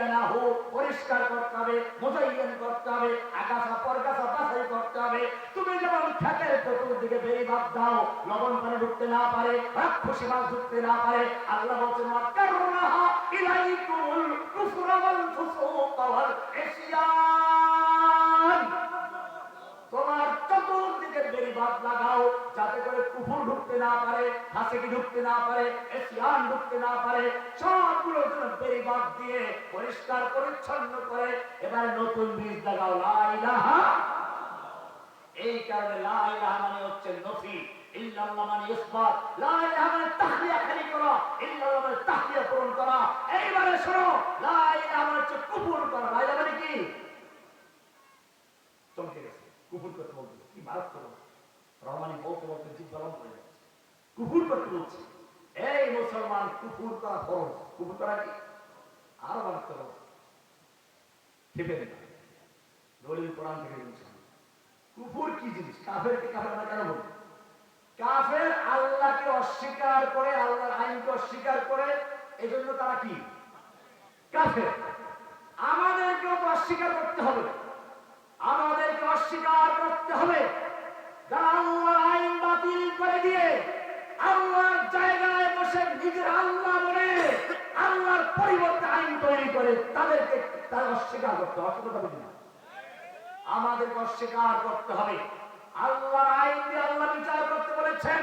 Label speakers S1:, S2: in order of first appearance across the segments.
S1: ওয়াজাইয়ানাহু পরিষ্কার করতে হবে মুজাইয়ান করতে হবে, আগাছা পরগাছা বাছাই করতে হবে। তুমি যেমন খেতের চতুর্দিকে বেরিবাদ দাও, লবণ পানি ঢুকতে না পারে, রাক্ষসী মাছ ঢুকতে না পারে। আল্লাহ বলছেন ওয়াকারনাহা তোমার চতুর্দিকে বেরিবাদ লাগাও, যাতে করে কুকুর ঢুকতে না পারে হাসিকি ঢুকতে না পারে এসিয়ান ঢুকতে না পারে, সবগুলো যেন বেরিবাদ দিয়ে পরিষ্কার, পরিচ্ছন্ন করে, এবার নতুন বীজ লাগাও। লাইলাহা এই কারণে লাইলাহা মানে হচ্ছে নফি ইল্লাল্লাহ মানে ইসবাত। লাইলাহা মানে ইল্লাল্লাহ মানে এইবারে শোনো কুফর করা লাইলাহা মানে কি চমকে গেছে কুকুর করতে বলতে কি মারাত্মক রহমানি বলতে বলতে জিভ গরম হয়ে যাচ্ছে। কুকুর করতে বলছে। এই মুসলমান, কুকুর করা ফরজ কুকুর করা কি? আরও মারাত্মক খেপে নেই দলিল কোরআন থেকে বলছেন কুকুর কি জিনিস? কাফেরকে কাফের না কেন বলবে? কাফের আল্লাহকে অস্বীকার করে, আল্লাহর আইনকে অস্বীকার করে, এজন্য তারা কি? কাফের। আমাদেরকেও অস্বীকার করতে হবে। আমাদেরকে অস্বীকার করতে হবে। যারা আল্লাহর আইন বাতিল করে দিয়ে আল্লাহর জায়গায় বসে নিজের আল্লাহ বলে আল্লাহর পরিবর্তে আইন তৈরি করে তাদেরকে তার অস্বীকার করতে হবে। আমাদেরকে অস্বীকার করতে হবে। আল্লাহর আইন দিয়ে আল্লাহ বিচার করতে বলেছেন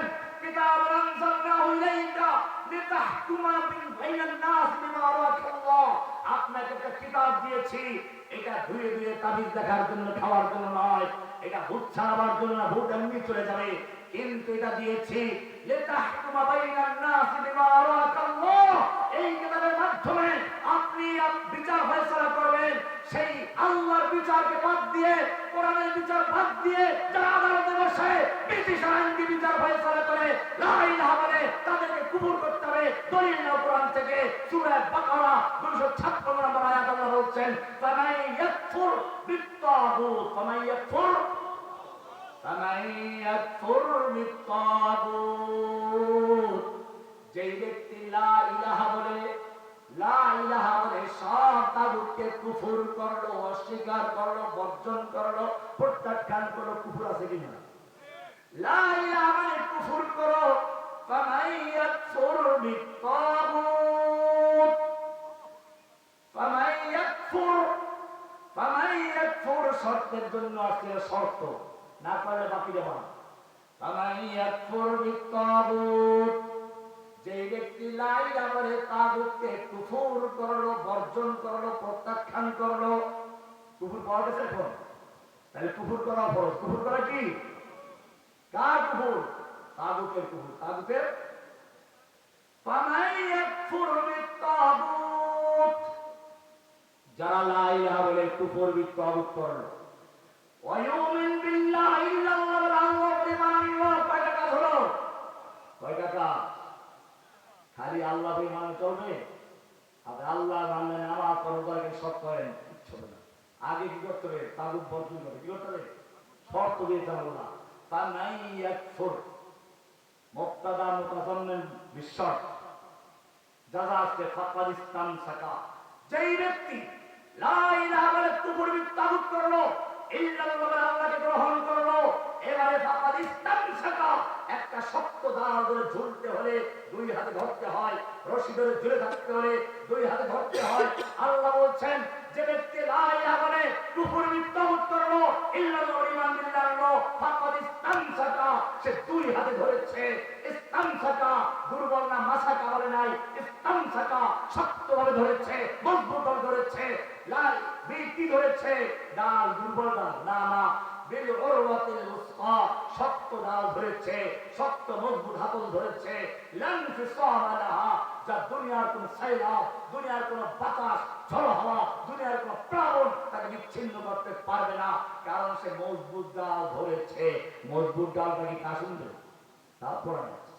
S1: আপনাকে একটা কিতাব দিয়েছি এটা ধুয়ে ধুয়ে তাবিজ দেখার জন্য, খাওয়ার জন্য নয়। এটা ভূত ছাড়াবার জন্য ভূত এমনি চলে যাবে। কিন্তু এটা দিয়েছি। এই তাদেরকে করতে হবে। দলিল নাও কোরআন থেকে। সূরা বাকারা 256 নম্বর আয়াত আল্লাহ বলছেন লা ইলাহা বলে, লা ইলাহা বলে, সব তাগুতকে কুফর করল, অস্বীকার করল, বর্জন করল, প্রত্যাখ্যান লা ইলাহা মানে কুফর করো। বিত্তাগুত। ফামাই ইয়াকফুর ফামাই ইয়াকফুর শর্তের জন্য আসলে শর্ত। না করলে বাকি দেবা ইয়াকফুর যে ব্যক্তি লাইলা বলে তাগুতকে কুফুর করল, বর্জন করল, প্রত্যাখ্যান করল, কুফুর পাওয়া গেছে এখন? তাহলে কুফুর করা ফরজ। কুফুর করা কি? কার কুফুর? তাগুতের কুফুর। তাগুতের যারা লাইলা বলে কুফুর বিত্তাগুত করল ওয়ায়ুমিন বিল্লাহি ইল্লাল্লাহ বলে আল্লাহ পরিমাণ আল্লাহ কয়টা কাজ হলো কয়টা কাজ খালি আল্লাহ মানে চলবে? আপনি আল্লাহ মানলেন আমার পরবর্তী সব করেন না। আগে কি করতে হবে? তাগুত বর্জন কি করতে হবে? শর্ত দিয়েছে আল্লাহ তা নাই এক ফোর মুক্তাদা মুতাজাম্মিন বিশ্বাস যারা আজকে ফাকাদ ইসলাম শাখা যেই ব্যক্তি লা ইলাহা কুফর তাগুত করল বলে আল্লাহকে গ্রহণ করল। এবারে ফাকাদ ইসলাম শাখা একটা শক্ত দাঁড় ধরে ঝুলতে হলে দুই হাতে ধরতে হয়। রশি ধরে ঝুলে থাকতে হলে দুই হাতে ধরতে হয়। আল্লাহ বলছেন, যে ব্যক্তি লা ইলাহা বলে কুফর তাগুত করল, ইল্লাল্লাহ ইমান বিল্লাহ ফাকাদ ইসলাম শাখা সে দুই হাতে ধরেছে। ইসলাম শাখা দুর্বল না মাসাকা বলে নাই। ইসলাম শাখা শক্তভাবে ধরেছে মজবুত ধরেছে। লাল বীরটি ধরেছে ডাল দুর্বল ডাল না না ডাল দুনিয়ার দুনিয়ার তাকে বিচ্ছিন্ন করতে পারবে না, কারণ সে মজবুত ডাল ধরেছে। মজবুত ডালটা কি তা শুনবে? তারপর আছে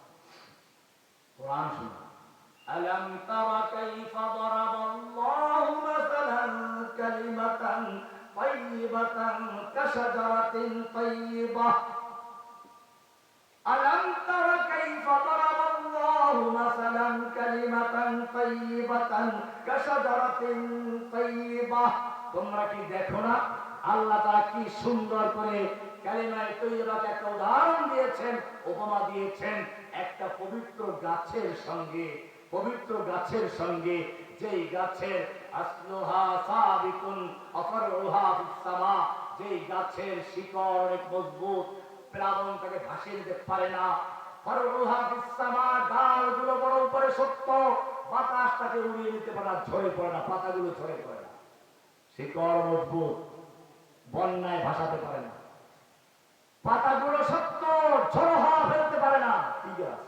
S1: কোরআন ألم تر كيف ضرب الله مثلا كلمة طيبة كشجرة طيبة ألم تر كيف ضرب الله مثلا كلمة طيبة كشجرة আল্লাহ তোমরা কি দেখো না আল্লাহ তারা কি সুন্দর করে কালিমায় তৈবাকে একটা উদাহরণ দিয়েছেন উপমা দিয়েছেন একটা পবিত্র গাছের সঙ্গে পবিত্র গাছের সঙ্গে, যেই গাছের যেই গাছের শিকড় অনেক মজবুত, প্লাবন তাকে ভাসিয়ে দিতে পারে না। উড়িয়ে দিতে পারে না পাতাগুলো পড়ে না। শিকড় বন্যায় ভাসাতে পারে না। পাতাগুলো সত্য ঝড় হওয়া ফেলতে পারে না কি গাছ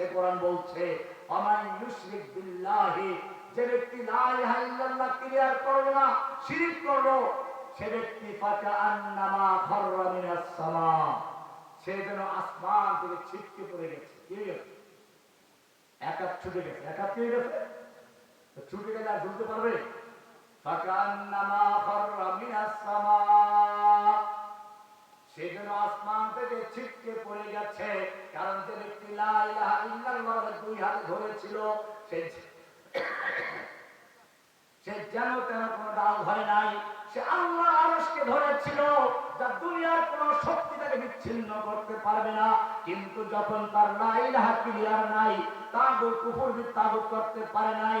S1: গেছে কোরআন বলছে যে ব্যক্তি ক্লিয়ার না সে ব্যক্তি ফাকা আন্নামা সে যেন আসমান থেকে ছিটকে পড়ে গেছে। ছুটে গেছে। গেছে? ছুটে গেলে আর ঝুলতে পারবে? ফাকান্নামা খাররা মিনাস সামা। আসমান থেকে ছিটকে পড়ে গেছে। কারণ যে ব্যক্তি দুই হাতে ধরেছিল। সে যেন তেন কোনো হয় নাই। সে আল্লাহ আরশকে ধরেছিল, যা দুনিয়ার কোন শক্তি তাকে বিচ্ছিন্ন করতে পারবে না। কিন্তু যখন তার ইলাহা ক্লিয়ার নাই তাগুত কুফর বি তাগুত করতে পারে নাই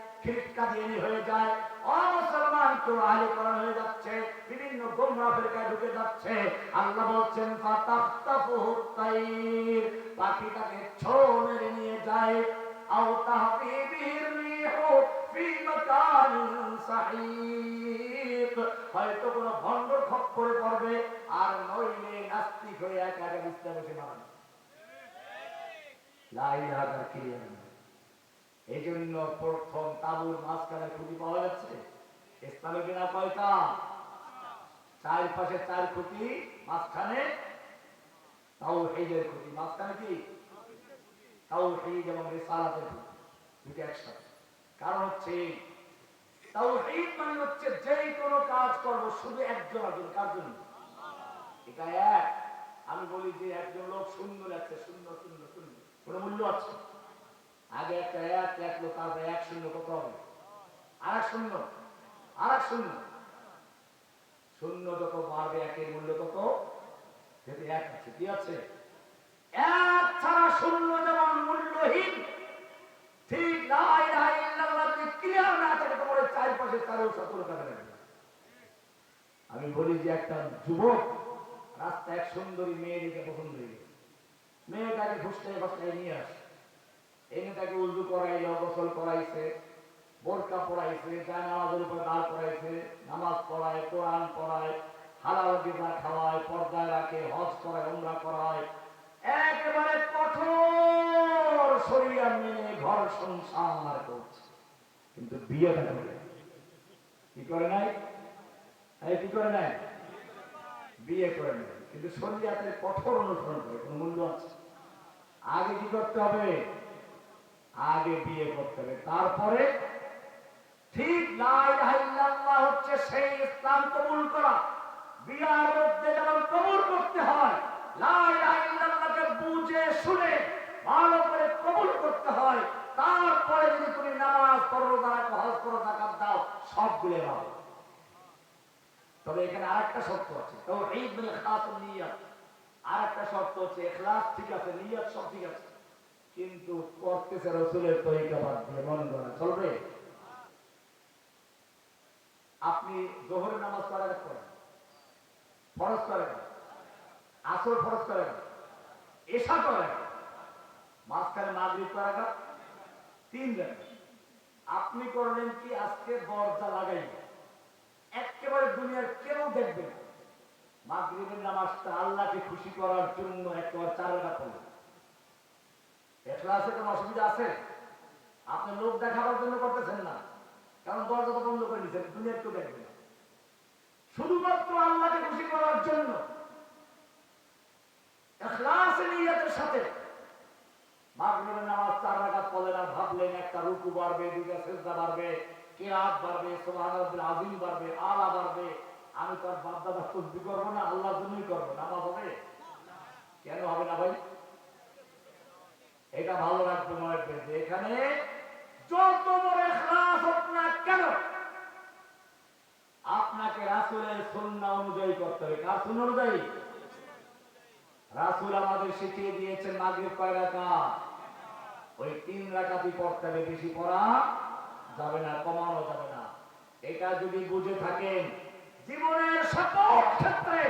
S1: হয়ে যায়। অমুসলমান কোরআন হয়ে যাচ্ছে, বিভিন্ন গোমরা ফেরকায় ঢুকে যাচ্ছে। আল্লাহ বলছেন পাখিটাকে মেরে নিয়ে যায়। হয়তো কোন ভণ্ডর খপ্পরে পড়বে, আর নইলে নাস্তিক হয়ে একা বসে এই জন্য প্রথম তাবুর মাঝখানে খুঁটি পাওয়া যাচ্ছে ইসলামে কিনা কয়টা? চার পাশে চার খুঁটি, মাঝখানে তাও হেজের খুঁটি, মাঝখানে কি? তাও হেজ এবং রেসালাতের খুঁটি দুটো একসাথে। কারণ হচ্ছে তাও হেজ মানে হচ্ছে যেই কোনো কাজ করব শুধু একজন একজন, কার জন্য? এটা এক। আমি বলি যে একজন লোক শূন্য লাগছে শূন্য শূন্য শূন্য কোনো মূল্য আছে? আগে একটা এক লেখলো তারপরে এক শূন্য, কত হবে? আর এক শূন্য আর এক শূন্য। শূন্য যত বাড়বে, একের মূল্য তত যেতে এক আছে, কি আছে? এক ছাড়া শূন্য যেমন মূল্যহীন, ঠিক লাই ইল্লাল্লাহ যদি ক্লিয়ার না থাকে তোমার চারপাশে কারও সতেরো টাকা আমি বলি যে একটা যুবক রাস্তায় এক সুন্দরী মেয়ে দেখে পছন্দ হয়ে গেছে। মেয়েটাকে ঘুষটায় ঘুষটায় নিয়ে আসে। এনে তাকে উজু করাইল, গোসল করাইছে, বোরকা পড়াইছে যায় নামাজের উপরে দাঁড় করাইছে, নামাজ পড়ায়, কোরআন পড়ায়, হালাল গিজা খাওয়ায়, পর্দায় রাখে, হজ করায়, উমরা করায়। একেবারে কঠোর শরীর মেনে ঘর সংসার করছে। কিন্তু বিয়েটা করে কি করে নাই? কি করে নাই? বিয়ে করে নেয় কিন্তু শরীয়তের কঠোর অনুসরণ করে, কোন মূল্য আছে? আগে কি করতে হবে? আগে বিয়ে করতে হবে। তারপরে ঠিক হচ্ছে সেই ইসলাম কবুল করা। বিয়ার মধ্যে যেমন কবুল করতে হয় বুঝে শুনে ভালো করে কবুল করতে হয়। তারপরে যদি তুমি নামাজ পড়ো, রোজা হজ করো জাকাত দাও সবগুলো পাবে তবে এখানে আরেকটা শর্ত আছে তাওহীদ বিল খাস নিয়ত। আরেকটা শর্ত হচ্ছে, ইখলাস ঠিক আছে, নিয়ত সব ঠিক আছে। কিন্তু করতেছে রসুলের তরিকা বাদ দিয়ে, মন করা চলবে? আপনি জোহরের নামাজ রাকাত পড়েন ফরজ করেন আসর ফরজ করেন এশা করেন মাঝখানে মাগরিব কয় রাকাত তিন রাকাত আপনি করলেন কি? আজকে দরজা লাগাই একেবারে দুনিয়ার কেউ দেখবে না। মাগরিবের নামাজটা আল্লাহকে খুশি করার জন্য একবার চার রাকাত পড়লেন। এখলাসে কোনো অসুবিধা আছে? আপনি লোক দেখাবার জন্য করতেছেন না। কারণ দরজা তো বন্ধ করে দেখবে। না শুধুমাত্র আল্লাহকে খুশি করার জন্য সাথে মাগরিবের নামাজ চার রাকাত পড়লেন আর ভাবলেন, একটা রুকু বাড়বে, দুইটা সেজদা বাড়বে কিরাত বাড়বে সুবহানাল্লাহ আজিম বাড়বে, আলা বাড়বে। আমি তো আর বাপ দাদা করব না, আল্লাহর জন্যই করব। নামাজ হবে? কেন হবে না ভাই? এটা ভালো রাখবে মনে রাখবেন যে এখানে যত বড় ইখলাস হোক না কেন, আপনাকে রাসূলের সুন্নাহ অনুযায়ী করতে হবে। কার সুন্নাহ অনুযায়ী? রাসূল আমাদের শিখিয়ে দিয়েছেন মাগরিব কয় রাকাত? ওই তিন রাকাতই পড়তে হবে, বেশি পড়া যাবে না, কমানো যাবে না। এটা যদি বুঝে থাকেন, জীবনের সকল ক্ষেত্রে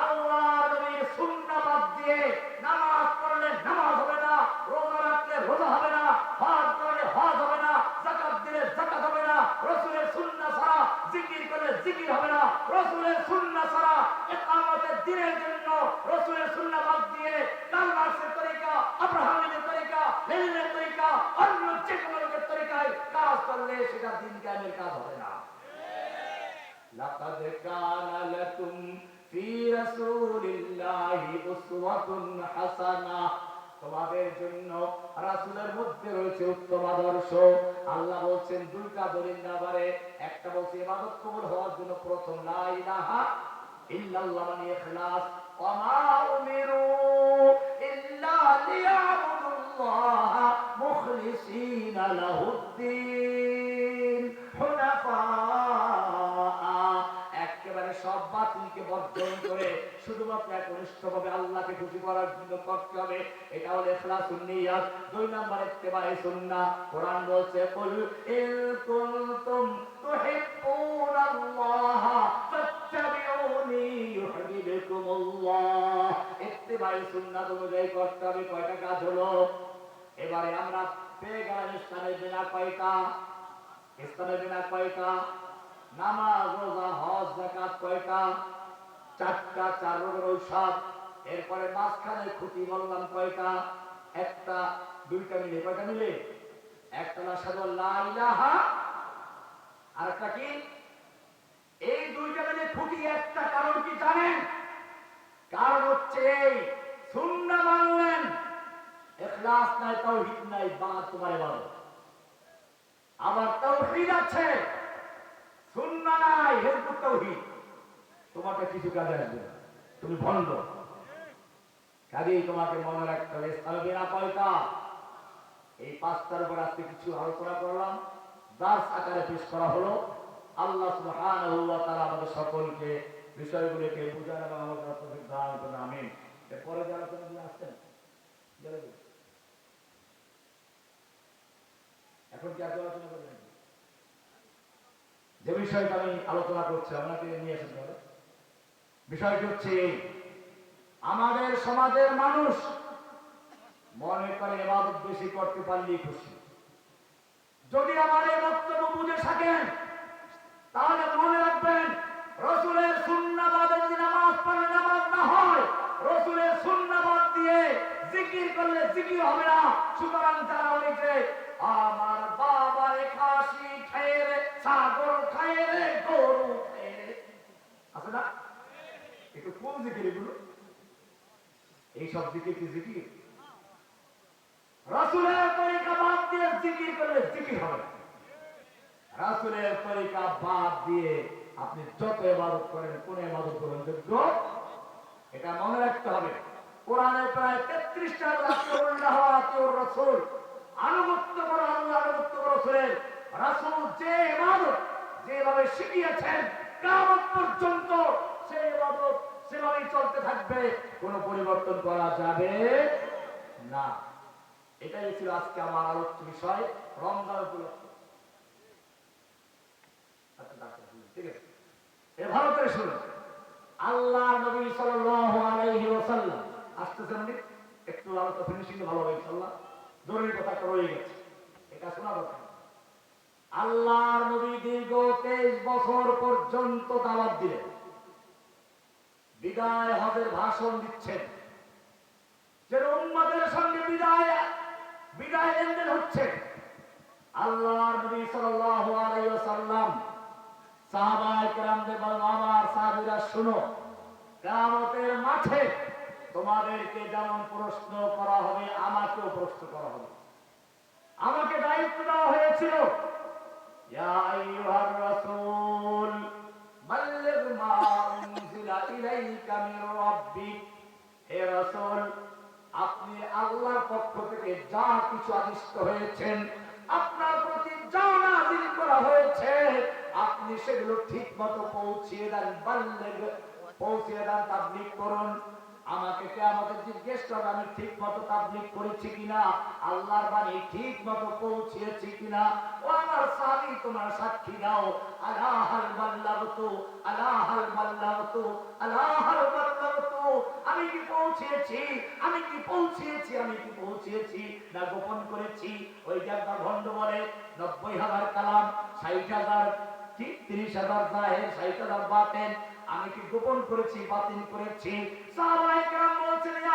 S1: আল্লাহ নবীর সুন্নাহ বাদ দিয়ে নামাজ পড়লে নামাজ হবে না রোজা রাখলে রোজা হবে না হজ করলে হজ হবে না যাকাত দিলে যাকাত হবে না রাসূলের সুন্নাহ ছাড়া জিকির করলে জিকির হবে না রাসূলের সুন্নাহ ছাড়া ইকামতের দিনের জন্য রাসূলের সুন্নাহ বাদ দিয়ে কাল মার্ক্সের তরিকা আব্রাহামের তরিকা লেনিনের তরিকা অন্য যে কোনো লোকের তরিকায় কাজ করলে সেটা দিন কায়েমের কাজ হবে না لقد كان لكم في رسول الله أسوة حسنة তোমাদের জন্য রাসূলের মধ্যে রয়েছে উত্তম আদর্শ আল্লাহ বলছেন দুইটা দলিল নাবারে একটা বলছে ইবাদত কবুল হওয়ার জন্য প্রথম লা ইলাহা ইল্লাল্লাহ মানে ইখলাস ওমা উমিরু ইল্লা লিয়াবুদুল্লাহ মুখলিসিনা লাহুদ্দিন শুধুমাত্র একনিষ্ঠভাবে আল্লাহকে খুশি করার জন্য করতে হবে। এটা হলো ইখলাসুন নিয়াত। দুই নম্বর ইত্তেবায়ে সুন্নাহ। কোরআন বলছে, কুল ইন কুনতুম তুহিব্বুনাল্লাহ ফাত্তাবিউনি ইউহিব্বুকুমুল্লাহ। ইত্তেবায়ে সুন্নাত অনুযায়ী করতে হবে। কয়টা কাজ হলো? এবারে আমরা পেয়ে গেলাম বিনা কয়টা? ইসলামের বিনা কয়টা? নামাজ, রোজা, হজ জাকাত কয়টা? চারটা, চার রোগের ঔষধ, এরপরে মাঝখানে খুঁটি বললাম কয়টা? একটা, দুইটা মিলে, কয়টা মিলে? একটা না সাধু লা ইলাহা আর একটা কি? এই দুইটা মিলে খুঁটি, একটা কারণ কি জানেন? কারণ হচ্ছে এই সুন্নাহ মানলেন, ইখলাস নাই তাওহীদ নাই, বাদ তোমার ইবাদত আবার তাওহীদ আছে, সুন্না নাই হেলপুর তাওহীদ তোমাকে কিছু কাজে আসবে না। তুমি ভণ্ড কাজেই তোমাকে মনে রাখতে হবে এই পাঁচটার উপর আজকে কিছু আলোচনা করলাম। দাস আকারে পেশ করা হলো। আল্লাহ ওয়া তাআলা আমাদের সকলকে বিষয়গুলোকে বুঝান এবং আমাদের দান করুন, আমিন। এরপরে যে আলোচনা দিয়ে আসছেন এখন কি কেউ আলোচনা করবেন? যে বিষয়টা আমি আলোচনা করছি, আপনাকে নিয়ে এসেছি তাহলে। বিষয়টি হচ্ছে, আমাদের সমাজের মানুষ মনে করে এবাদত বেশি করতে পারলেই খুশি। যদি আমার এই বক্তব্য বুঝে থাকেন, তাহলে মনে রাখবেন, রসুলের সুন্নাবাদে যদি নামাজ পড়লে নামাজ না হয়, রসুলের সুন্নাবাদ দিয়ে জিকির করলে জিকির হবে না। সুতরাং যারা হয়েছে আমার বাবা খাসি খেয়ে রে ছাগল রে, গরু খায় আছে না? একটু কোন জিকির এগুলো এইসব জিকির কি জিকির? রাসূলের তরিকা বাদ দিয়ে জিকির করলে জিকির হবে। রাসূলের তরিকা বাদ দিয়ে আপনি যত ইবাদত করেন, কোন ইবাদত করেন যোগ্য এটা মনে রাখতে হবে। কোরআনে প্রায় তেত্রিশটা আনুগত্য করো আল্লাহ, আনুগত্য করো রাসূলের। রাসূল যে ইবাদত যেভাবে শিখিয়েছেন, কিয়ামত পর্যন্ত সেই ইবাদত সেভাবেই চলতে থাকবে। কোনো পরিবর্তন করা যাবে না। এটাই ছিল আজকে আমার আলোচ্য বিষয়, রমজান উপলক্ষে। আচ্ছা আল্লাহ নবী আল্লাহর নবী দীর্ঘ তেইশ বছর পর্যন্ত দাওয়াত দিলেন। বিদায় হজের ভাষণ দিচ্ছেন। যে উম্মাদের সঙ্গে বিদায় বিদায় লেনদেন হচ্ছে। আল্লাহর নবী সাল্লাল্লাহু আলাইহি ওয়াসাল্লাম সাহাবায়ে সাহাবীরা, শুনো, কিয়ামতের মাঠে তোমাদেরকে যেমন প্রশ্ন করা হবে, আমাকেও প্রশ্ন করা হবে। আমাকে দায়িত্ব দেওয়া হয়েছিল, ইয়া আইয়ুহার রাসূল, বাল্লিগ মা আপনি আল্লাহর পক্ষ থেকে যা কিছু আদিষ্ট হয়েছেন, আপনার প্রতি যা নাযিল করা হয়েছে, আপনি সেগুলো ঠিক মতো পৌঁছিয়ে দেন, বাল্লিগ পৌঁছিয়ে দেন তাবলীগ করুন। আমাকে কে আমাদের জিজ্ঞেস করবে আমি ঠিক মতো তাবলীগ করেছি কিনা? আল্লাহর বাণী ঠিক মতো পৌঁছিয়েছি কিনা? ও আমার সাহাবী তোমার সাক্ষী দাও। আমি কি পৌঁছিয়েছি আমি কি পৌঁছিয়েছি আমি কি পৌঁছিয়েছি না গোপন করেছি? ওই একবার ভণ্ড বলে, নব্বই হাজার কালাম, ষাট হাজার তিরিশ হাজার জাহের, ষাট হাজার বাতেন। আমি কি গোপন করেছি বাতিল করেছি? সবাই কেমন বলছেন ইয়া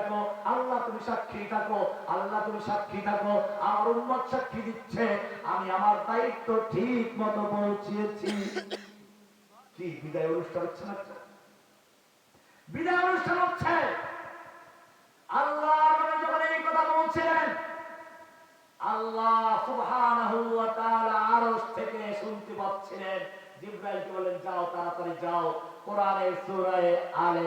S1: থাকো, আল্লাহ তুমি সাক্ষী থাকো, আল্লাহ তুমি সাক্ষী থাকো, আমার উম্মত সাক্ষী দিচ্ছে, আমি আমার দায়িত্ব ঠিক মতো পৌঁছিয়েছি কি, বিদায় অনুষ্ঠান হচ্ছে না? বিদায় অনুষ্ঠান হচ্ছে। আল্লাহ যখন এই কথা বলছিলেন, আল্লাহ সুবহানাহু ওয়া তাআলা আরশ থেকে শুনতে পাচ্ছিলেন। জিব্রাইলকে বলেন যাও, তাড়াতাড়ি যাও। কোরআনের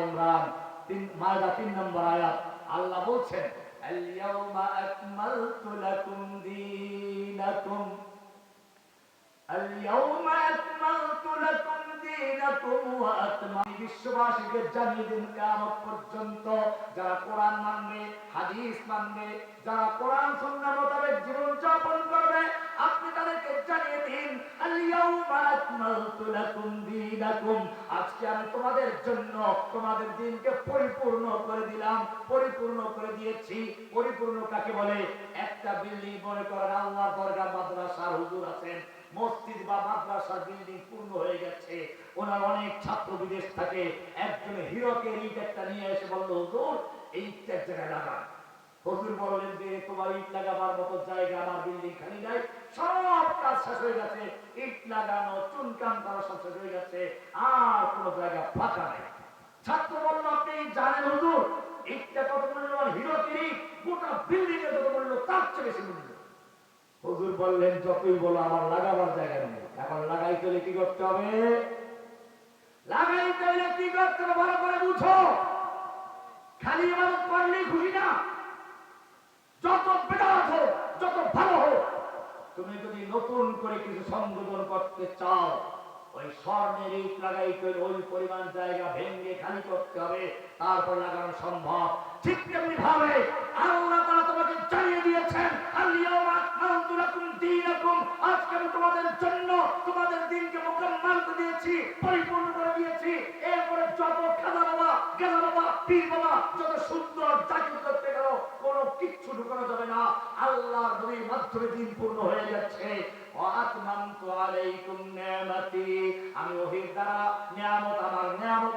S1: ইমরান। তিন মায়দা তিন নম্বর আয়াত আল্লাহ বলছেন اليوم أكملت لكم دينكم اليوم أكملت لكم دينكم وأتممت বিশ্ববাসীকে জানিয়ে দিন পর্যন্ত। যারা কোরআন মানবে, হাদিস মানবে, যারা কোরআন, সুন্নাহ মোতাবেক জীবন যাপন করবে, আপনি তাদেরকে জানিয়ে দিন আজকে আমি তোমাদের জন্য তোমাদের দিনকে পরিপূর্ণ করে দিলাম, পরিপূর্ণ করে দিয়েছি। পরিপূর্ণ কাকে বলে? একটা বিল্ডিং মনে করেন আল্লাহর দরগা মাদ্রাসার হুজুর আছেন। মসজিদ বা মাদ্রাসার বিল্ডিং পূর্ণ হয়ে গেছে। ওনার অনেক ছাত্র বিদেশ থাকে। একজন হিরোকে ইট একটা নিয়ে এসে বলল, হুজুর এই ইটটা এক জায়গায় লাগান। হুজুর বললেন, যে তোমার ইট লাগাবার মতো জায়গা আমার বিল্ডিং খালি নাই। সব কাজ শেষ হয়ে গেছে। ইট লাগানো চুনকাম করা সব শেষ হয়ে গেছে। আর কোনো জায়গা ফাঁকা নাই। ছাত্র বলল, আপনি জানেন হুজুর ইটটা কত মূল্যবান? হিরোকে ইট গোটা বিল্ডিং এর কত মূল্য? তার চেয়ে বেশি মূল্য। হুজুর বললেন যতই বলো, আমার লাগাবার জায়গা নেই। এখন লাগাইতে হলে কি করতে হবে? লাগাইতে হলে কি করতে হবে? ভালো করে বুঝো। খালি ইবাদত করলেই খুশি না? যত বেদাত হোক, যত ভালো হোক, তুমি যদি নতুন করে কিছু সংযোজন করতে চাও, ওই স্বর্ণের ইট লাগাইতে হলে ওই পরিমাণ জায়গা ভেঙে খালি করতে হবে। তারপর লাগানো সম্ভব। ঠিক তেমনি ভাবে আল্লাহ তাআলা তোমাকে জানিয়ে দিয়েছেন আমি তোমাদের জন্য ওহির দ্বারা নিয়ামত, আমার নিয়ামত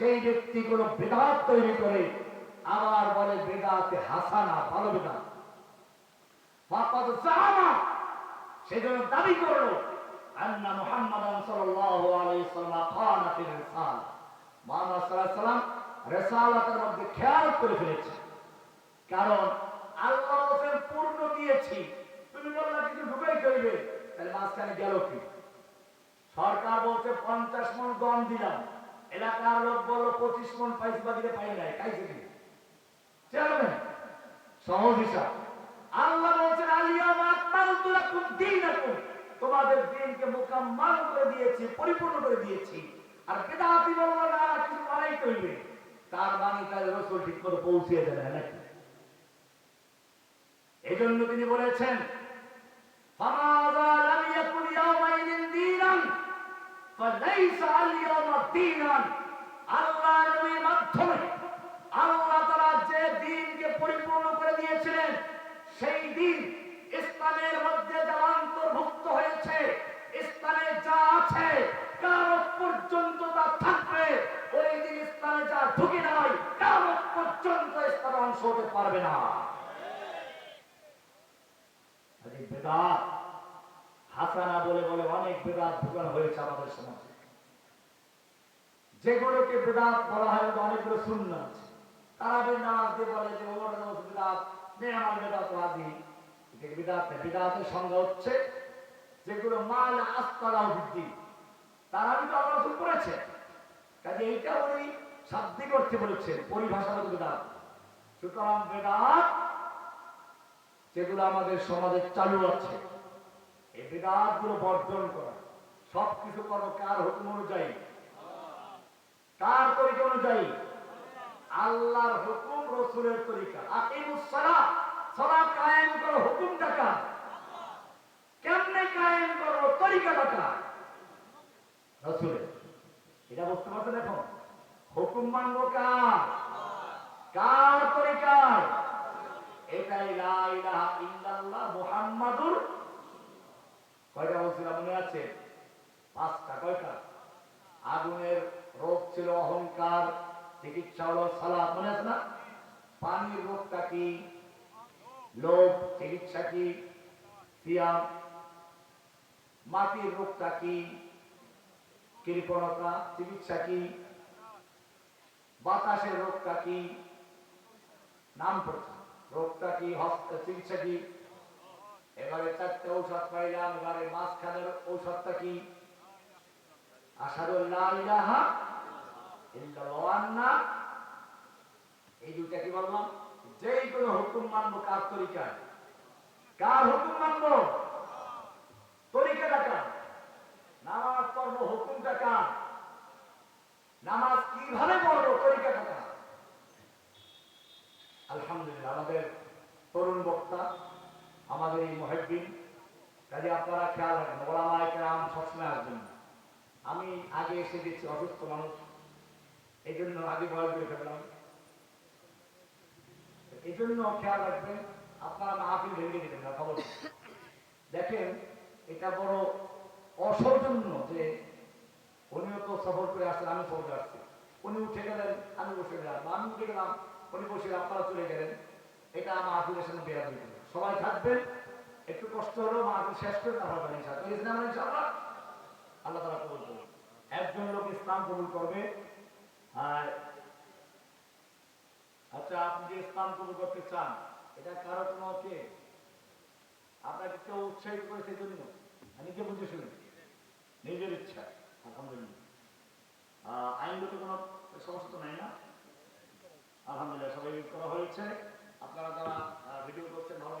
S1: যেই ব্যক্তিগুলো বিদআত তৈরি করে, আবার বলে বিদআতে হাসানা, ভালো জামা সেজন্য দাবি করল খেয়াল করে ফেলেছে। কারণ পূর্ণ দিয়েছি। তুমি মাঝখানে গেল কি? সরকার বলছে, পঞ্চাশ মন গম দিলাম। এলাকার লোক বলল, পঁচিশ মন পাইছে বা দিলে পাই নাই খাইছে কি সহজ হিসাব। আল্লাহ বলছেন আলিয়া মাতমাল তুলাকুম তোমাদের দিনকে করে দিয়েছি, পরিপূর্ণ করে দিয়েছি। আর বেদাতি না কিছু মারাই তার বাণী তার রসুল ঠিক করে পৌঁছিয়ে দেবে নাকি? জন্য তিনি বলেছেন আল্লাহ নবীর পরিপূর্ণ করে দিয়েছিলেন, সেই দিন ইসলামের মধ্যে যা অন্তর্ভুক্ত হয়েছে, ইসলামে যা আছে, কামত পর্যন্ত তা থাকবে। ওই দিন ইসলামে যা ঢুকে নাই কামত পর্যন্ত ইসলামে অংশ হতে পারবে না। বেদাত হাসানা বলে বলে অনেক বেদাত ঢুকানো হয়েছে আমাদের সমাজে। যেগুলোকে বেদাত বলা হয় অনেকগুলো শূন্য আছে। তারা নামাজ দিয়ে বলে যে বেদাত, মেহমান বেদাত এটাকে বেদাত বেদাতের হচ্ছে যেগুলো মাল রসুল করেছে। কাজে এইটা উনি শাব্দিক অর্থে বলেছেন, পরিভাষাগত বেদাত। সুতরাং বেদাত যেগুলো আমাদের সমাজে চালু আছে। বেদাতগুলো বর্জন করা। সব কিছু করব কার হুকুম অনুযায়ী? কার তরিকা অনুযায়ী? আল্লাহর হুকুম, রসুলের তরিকা। আকিমুস সালাহ সালাহ কায়েম করো কেমনে কায়েম করো? রসুলের। এটা বুঝতে পারছেন এখন? হুকুম মানবো কার? কার তরিকায় এটাই লা ইলাহা মুহাম্মাদুর কয়টা বলছিলাম মনে আছে? পাঁচটা, কয়টা? আগুনের রোগ ছিল, অহংকার, চিকিৎসা হলো সালাদ, মনে আছে না? পানির রোগটা কি? লোভ, চিকিৎসা কি? সিয়াম। মাটির রোগটা কি? কৃপণতা, চিকিৎসা কি? বাতাসের রোগটা কি? নাম পড়ছে রোগটা কি? চিকিৎসা কি? এবারে চারটে ঔষধ পাইলাম, এবারে মাঝখানের ঔষধটা কি? এই দুইটা কি বললাম? কোনো হুকুম মানবো, কার তরিকায়? কার হুকুম মানবো? তরিকাটা কার? নামাজ পড়ব, হুকুমটা কার? নামাজ কীভাবে পড়ব, তরিকাটা কার? আলহামদুলিল্লাহ, আমাদের তরুণ বক্তা আমাদের এই মহেব্বিন কাজে আপনারা খেয়াল রাখবেন, ওলামায় কেরাম সবসময় আসবেন। আমি আগে এসে দেখছি অসুস্থ মানুষ এই জন্য আগে বয়স করে ফেললাম এই জন্য খেয়াল রাখবেন, আপনারা মাহফিল ভেঙে দিবেন না, খবর। দেখেন, এটা বড় অসৌজন্য যে উনিও তো সফর করে আসছেন আমি সফর আসছি। উনি উঠে গেলেন, আমি বসে গেলাম আমি উঠে গেলাম, উনি বসে আপনারা চলে গেলেন। এটা আমার মাহফিলের সামনে বেড়া দিতে সবাই থাকবেন। একটু কষ্ট হলেও মাহফিল শেষ করে না আল্লাহ তারা কবুল করুন। একজন লোক ইসলাম কবুল করবে। আর আচ্ছা আপনি যে ইসলাম কবুল করতে চান, এটা কারও কোনো কে? আপনাকে কেউ উৎসাহিত করে সেই জন্য? নিজে বুঝে শুনি। নিজের ইচ্ছা, আলহামদুলিল্লাহ। আইনগত কোনো সমস্যা তো নাই না? আলহামদুলিল্লাহ, সবাই করা হয়েছে। আপনারা যারা ভিডিও করছেন ভালো